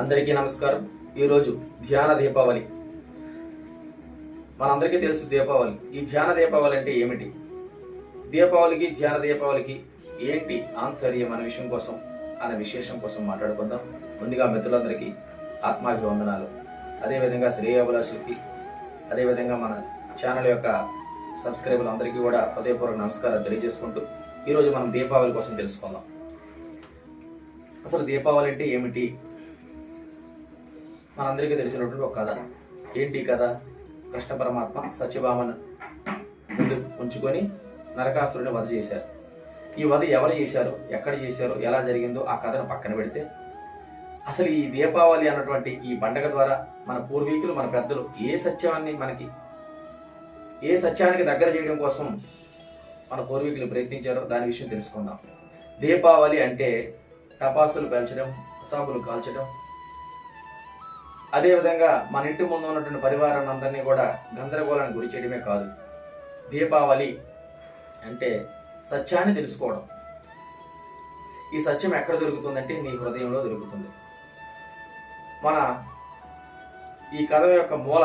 అందరికీ నమస్కారం. ఈరోజు ధ్యాన దీపావళి. మనందరికీ తెలుసు దీపావళి. ఈ ధ్యాన దీపావళి అంటే ఏమిటి? దీపావళికి ధ్యాన దీపావళికి ఏంటి ఆంతర్యం అనే విషయం కోసం అనే విశేషం కోసం మాట్లాడుకుందాం. ముందుగా మిత్రులందరికీ ఆత్మాభివందనాలు. అదేవిధంగా శ్రేయాభిలాషులకి అదేవిధంగా మన ఛానల్ యొక్క సబ్స్క్రైబర్లు అందరికీ కూడా హృదయపూర్వక నమస్కారాలు తెలియజేసుకుంటూ ఈరోజు మనం దీపావళి కోసం తెలుసుకుందాం. అసలు దీపావళి అంటే ఏమిటి? మనందరికీ తెలిసినటువంటి ఒక కథ. ఏంటి కథ? కృష్ణ పరమాత్మ సత్యభామను ముందు ఉంచుకొని నరకాసురుని వధ చేశారు. ఈ వధ ఎవరు చేశారు? ఎక్కడ చేశారు? ఎలా జరిగిందో ఆ కథను పక్కన పెడితే అసలు ఈ దీపావళి అన్నటువంటి ఈ పండగ ద్వారా మన పూర్వీకులు మన పెద్దలు ఏ సత్యాన్ని మనకి ఏ సత్యానికి దగ్గర చేయడం కోసం మన పూర్వీకులు ప్రయత్నించారో దాని విషయం తెలుసుకుందాం. దీపావళి అంటే టపాసులు పేల్చడం పతాకులు కాల్చడం అదేవిధంగా మన ఇంటి ముందు ఉన్నటువంటి పరివారాన్ని అందరినీ కూడా గందరగోళానికి గురి చేయడమే కాదు. దీపావళి అంటే సత్యాన్ని తెలుసుకోవడం. ఈ సత్యం ఎక్కడ దొరుకుతుందంటే నీ హృదయంలో దొరుకుతుంది. మన ఈ కథ యొక్క మూల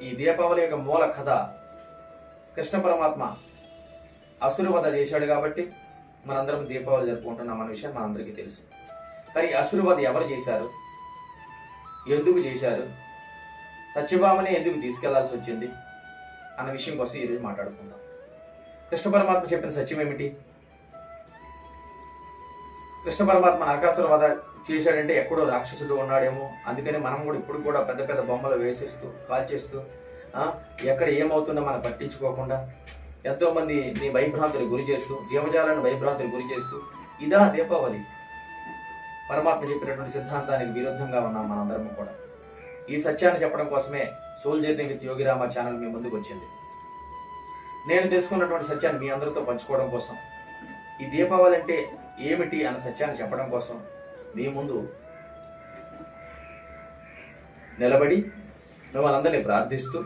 ఈ దీపావళి యొక్క మూల కథ కృష్ణ పరమాత్మ అసురు వధ చేశాడు కాబట్టి మనందరం దీపావళి జరుపుకుంటున్నాం అన్న విషయం మనందరికీ తెలుసు. మరి ఈ అసురు వధ ఎవరు చేశారు? ఎందుకు చేశారు? సత్యభామని ఎందుకు తీసుకెళ్ళాల్సి వచ్చింది? అన్న విషయం కోసం ఈరోజు మాట్లాడుకుందాం. కృష్ణ పరమాత్మ చెప్పిన సత్యం ఏమిటి? కృష్ణ పరమాత్మ నరకాసుర వధ చేశాడంటే ఎక్కడో రాక్షసుడు ఉన్నాడేమో. అందుకని మనం కూడా ఇప్పుడు కూడా పెద్ద పెద్ద బొమ్మలు వేసేస్తూ కాల్చేస్తూ ఎక్కడ ఏమవుతుందో మనం పట్టించుకోకుండా ఎంతోమంది నీ భయభ్రాంతులు గురి చేస్తూ జీవజాలను భయభ్రాంతులు గురి చేస్తూ ఇదా దీపావళి. పరమాత్మ చెప్పినటువంటి సిద్ధాంతానికి విరుద్ధంగా ఉన్నాం మనందరం కూడా. ఈ సత్యాన్ని చెప్పడం కోసమే soul journey with Yogirama channel మీ ముందుకు వచ్చింది. నేను తెలుసుకున్నటువంటి సత్యాన్ని మీ అందరితో పంచుకోవడం కోసం ఈ దీపావళి అంటే ఏమిటి అన్న సత్యాన్ని చెప్పడం కోసం మీ ముందు నిలబడి మిమ్మల్ని అందరినీ ప్రార్థిస్తూ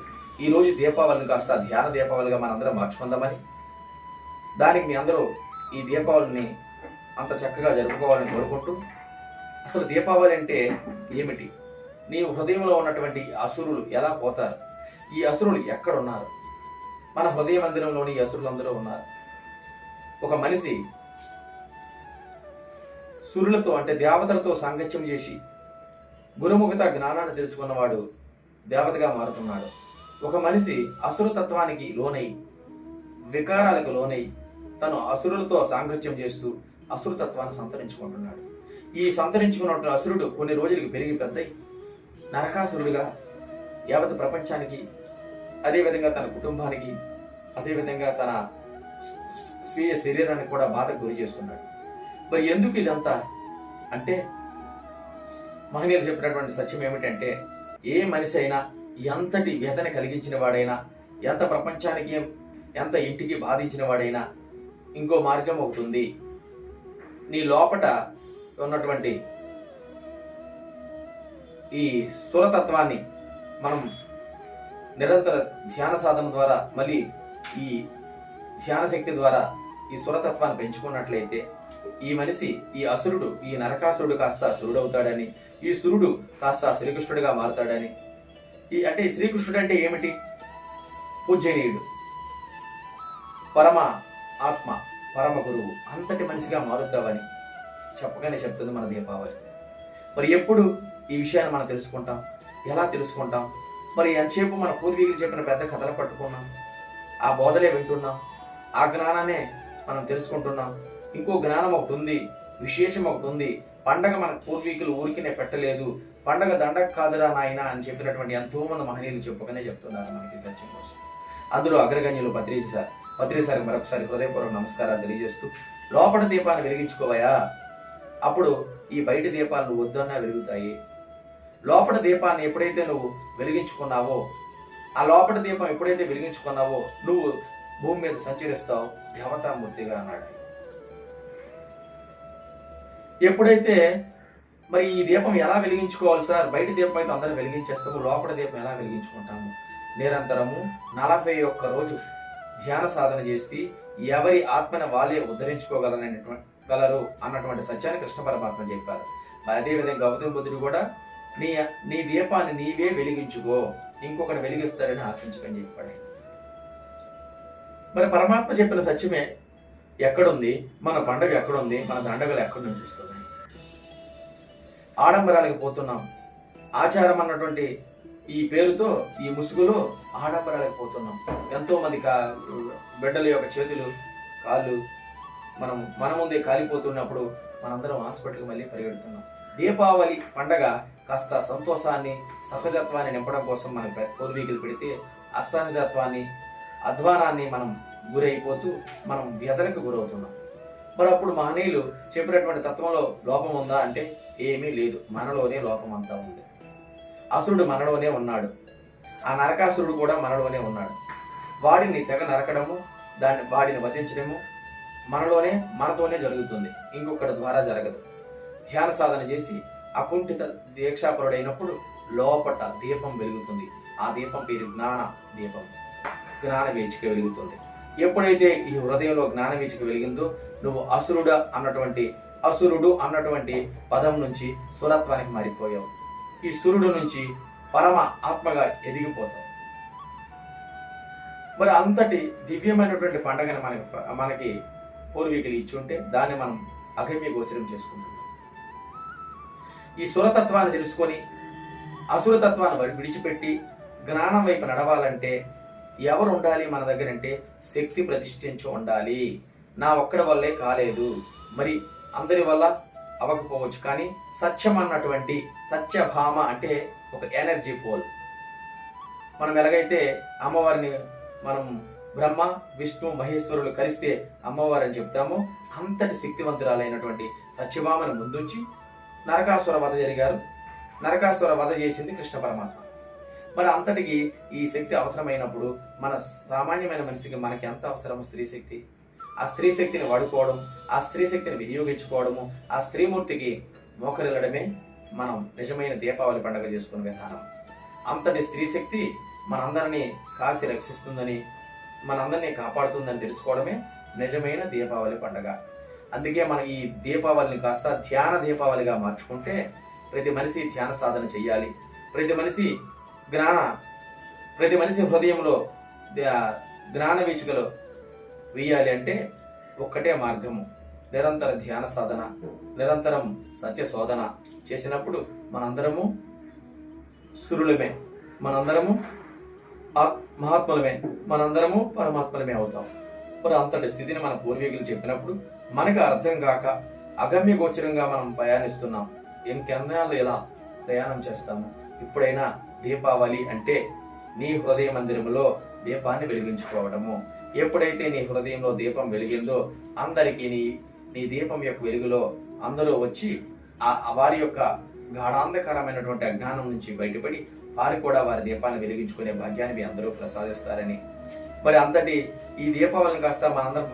ఈ రోజు దీపావళిని కాస్త ధ్యాన దీపావళిగా మనందరం మార్చుకుందామని దానికి మీ అందరూ ఈ దీపావళిని అంత చక్కగా జరుపుకోవాలని కోరుకుంటూ అసలు దీపావళి అంటే ఏమిటి? నీ హృదయంలో ఉన్నటువంటి అసురులు ఎలా పోతారు? ఈ అసురులు ఎక్కడున్నారు? మన హృదయ మందిరంలోని ఈ అసురులు ఉన్నారు. ఒక మనిషి సురులతో అంటే దేవతలతో సాంగత్యం చేసి గురుముఖత జ్ఞానాన్ని తెలుసుకున్నవాడు దేవతగా మారుతున్నాడు. ఒక మనిషి అసురతత్వానికి లోనై వికారాలకు లోనై తను అసురులతో సాంగత్యం చేస్తూ అసురతత్వాన్ని సంతరించుకుంటున్నాడు. ఈ సంతరించుకున్న అసురుడు కొన్ని రోజులకి పెరిగి పెద్దయి. నరకాసురుడిగా యావత్ ప్రపంచానికి అదేవిధంగా తన కుటుంబానికి అదేవిధంగా తన స్వీయ శరీరానికి కూడా బాధకు గురి చేస్తున్నాడు. మరి ఎందుకు ఇదంతా? అంటే మహనీయులు చెప్పినటువంటి సత్యం ఏమిటంటే ఏ మనిషి అయినా ఎంతటి వ్యధన కలిగించిన వాడైనా ఎంత ప్రపంచానికి ఎంత ఇంటికి బాధించిన వాడైనా ఇంకో మార్గం ఒకటి ఉంది. నీ లోపట ఉన్నటువంటి ఈ స్థూలతత్వాన్ని మనం నిరంతర ధ్యాన సాధన ద్వారా మళ్ళీ ఈ ధ్యాన శక్తి ద్వారా ఈ సురతత్వాన్ని పెంచుకున్నట్లయితే ఈ మనిషి ఈ అసురుడు ఈ నరకాసురుడు కాస్త సురుడవుతాడని ఈ సురుడు కాస్త శ్రీకృష్ణుడిగా మారుతాడని. ఈ అంటే శ్రీకృష్ణుడు అంటే ఏమిటి? పూజనీయుడు పరమ ఆత్మ పరమ గురువు అంతటి మనిషిగా మారుతావని. చెప్పగానే చెప్తుంది మన దీపావళి. మరి ఎప్పుడు ఈ విషయాన్ని మనం తెలుసుకుంటాం? ఎలా తెలుసుకుంటాం? మరి ఎంతసేపు మన పూర్వీకులు చెప్పిన పెద్ద కథలు పట్టుకున్నాం? ఆ బోధలే వింటున్నాం? ఆ జ్ఞానాన్నే మనం తెలుసుకుంటున్నాం? ఇంకో జ్ఞానం ఒకటి ఉంది విశేషం ఒకటి ఉంది. పండగ మన పూర్వీకులు ఊరికినే పెట్టలేదు. పండగ దండగ కాదురా నాయన అని చెప్పినటువంటి ఎంతో మంది మహనీయులు చెప్పుకునే చెప్తున్నారు మనకి సత్యం కోసం. అందులో అగ్రగణ్యులు పత్రిజీ సార్. పత్రిజీ సార్ మరొకసారి హృదయపూర్వక నమస్కారాలు తెలియజేస్తూ లోపల దీపాన్ని వెలిగించుకోవయా అప్పుడు ఈ బయట దీపాలు నువ్వు వద్దన్నా వెలుగుతాయి. లోపల దీపాన్ని ఎప్పుడైతే నువ్వు వెలిగించుకున్నావో ఆ లోపల దీపం ఎప్పుడైతే వెలిగించుకున్నావో నువ్వు భూమి మీద సంచరిస్తావు. దేవతామూర్తిగా అన్నాడు ఎప్పుడైతే మరి ఈ దీపం ఎలా వెలిగించుకోవాలి సార్? బయట దీపం అయితే అందరం వెలిగించేస్తాము లోపల దీపం ఎలా వెలిగించుకుంటాము? నిరంతరము నలభై ఒక్క రోజు ధ్యాన సాధన చేసి ఎవరి ఆత్మని వాళ్ళే ఉద్ధరించుకోగలననేటువంటి గలరు అన్నటువంటి సత్యాన్ని కృష్ణ పరమాత్మ చెప్పారు. అదేవిధంగా గౌతమ బుద్ధుడు కూడా నీ నీ దీపాన్ని నీవే వెలిగించుకో ఇంకొకటి వెలిగిస్తారని ఆశించుకొని చెప్పాడు. మరి పరమాత్మ చెప్పిన సత్యమే ఎక్కడుంది? మన పండగ ఎక్కడుంది? మన దండగలు ఎక్కడి నుంచి వస్తున్నాయి? ఆడంబరాలకు పోతున్నాం. ఆచారం అన్నటువంటి ఈ పేరుతో ఈ ముసుగులో ఆడంబరాలకు పోతున్నాం. ఎంతో మంది కా బిడ్డల యొక్క చేతులు కాళ్ళు మనం మన ముందే కాలిపోతున్నప్పుడు మనందరం హాస్పిటల్కి మళ్ళీ పరిగెడుతున్నాం. దీపావళి పండగ కాస్త సంతోషాన్ని సహజత్వాన్ని నింపడం కోసం మన పూర్వీకులు పెడితే అసహజత్వాన్ని అధ్వానాన్ని మనం గురైపోతూ మనం వ్యధలకు గురవుతున్నాం. మరి అప్పుడు మహనీయులు చెప్పినటువంటి తత్వంలో లోపం ఉందా అంటే ఏమీ లేదు. మనలోనే లోపం అంతా ఉంది. అసురుడు మనలోనే ఉన్నాడు. ఆ నరకాసురుడు కూడా మనలోనే ఉన్నాడు. వాడిని తెగ నరకడము దాన్ని వాడిని వధించడము మనలోనే మనతోనే జరుగుతుంది. ఇంకొకటి ద్వారా జరగదు. ధ్యాన సాధన చేసి అకుంఠిత దీక్షాపరుడైనప్పుడు లోపట దీపం వెలుగుతుంది. ఆ దీపం పేరు జ్ఞాన దీపం. జ్ఞాన వేచిక వెలుగుతుంది. ఎప్పుడైతే ఈ హృదయంలో జ్ఞాన వేచిక వెలిగిందో నువ్వు అసురుడు అన్నటువంటి అసురుడు అన్నటువంటి పదం నుంచి సురత్వానికి మారిపోయావు. ఈ సురుడు నుంచి పరమ ఆత్మగా ఎదిగిపోతావు. మరి అంతటి దివ్యమైనటువంటి పండగని మనకి మనకి పూర్వీకులు ఇచ్చుంటే దాన్ని మనం అగమ్య గోచరం చేసుకుంటున్నాం. ఈ సురతత్వాన్ని తెలుసుకొని అసురతత్వాన్ని విడిచిపెట్టి జ్ఞానం వైపు నడవాలంటే ఎవరు ఉండాలి మన దగ్గర అంటే శక్తి ప్రతిష్ఠించి ఉండాలి. నా ఒక్కడి వల్లే కాలేదు. మరి అందరి వల్ల అవ్వకపోవచ్చు కానీ సత్యం అన్నటువంటి సత్యభామ అంటే ఒక ఎనర్జీ ఫోల్ మనం ఎలాగైతే అమ్మవారిని మనం బ్రహ్మ విష్ణు మహేశ్వరులు కలిస్తే అమ్మవారు అని చెప్తామో. అంతటి శక్తివంతురాలైనటువంటి సత్యభామను ముందుంచి నరకాసుర వధ జరిగారు. నరకాసుర వధ చేసింది కృష్ణ పరమాత్మ. మరి అంతటికి ఈ శక్తి అవసరమైనప్పుడు మన సామాన్యమైన మనిషికి మనకి ఎంత అవసరము స్త్రీ శక్తి? ఆ స్త్రీ శక్తిని వాడుకోవడం ఆ స్త్రీ శక్తిని వినియోగించుకోవడము ఆ స్త్రీమూర్తికి మోకరిల్లడమే మనం నిజమైన దీపావళి పండుగ చేసుకునే విధానం. అంతటి స్త్రీ శక్తి మనందరినీ కాసి రక్షిస్తుందని మనందరినీ కాపాడుతుందని తెలుసుకోవడమే నిజమైన దీపావళి పండుగ. అందుకే మనం ఈ దీపావళిని కాస్త ధ్యాన దీపావళిగా మార్చుకుంటే ప్రతి మనిషి ధ్యాన సాధన చెయ్యాలి. ప్రతి మనిషి జ్ఞాన ప్రతి మనిషి హృదయంలో జ్ఞాన వీచికలు వేయాలి అంటే ఒక్కటే మార్గము. నిరంతర ధ్యాన సాధన నిరంతరం సత్య శోధన చేసినప్పుడు మనందరము సురులమే. మనందరము ఆ- మహాత్ములమే మనందరము పరమాత్మలమే అవుతాం. మరి అంతటి స్థితిని మన పూర్వీకులు చెప్పినప్పుడు మనకు అర్థం కాక అగమ్య గోచరంగా మనం ప్రయాణిస్తున్నాం. ఇంకెన్నాళ్ళు ఎలా ప్రయాణం చేస్తాము? ఇప్పుడైనా దీపావళి అంటే నీ హృదయ మందిరములో దీపాన్ని వెలిగించుకోవడము. ఎప్పుడైతే నీ హృదయంలో దీపం వెలిగిందో అందరికీ నీ నీ దీపం యొక్క వెలుగులో అందరూ వచ్చి ఆ వారి యొక్క గాఢాంధకరమైనటువంటి అజ్ఞానం నుంచి బయటపడి వారు కూడా వారి దీపాన్ని వెలిగించుకునే భాగ్యాన్ని మీ అందరూ ప్రసాదిస్తారని. మరి అంతటి ఈ దీపావళిని కాస్త మనందరం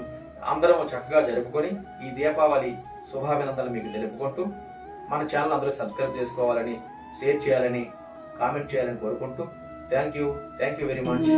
అందరం చక్కగా జరుపుకొని ఈ దీపావళి శుభాభినందనలు మీకు తెలుపుకుంటూ మన ఛానల్ అందరూ సబ్స్క్రైబ్ చేసుకోవాలని షేర్ చేయాలని కామెంట్ చేయాలని కోరుకుంటూ thank you thank you very much.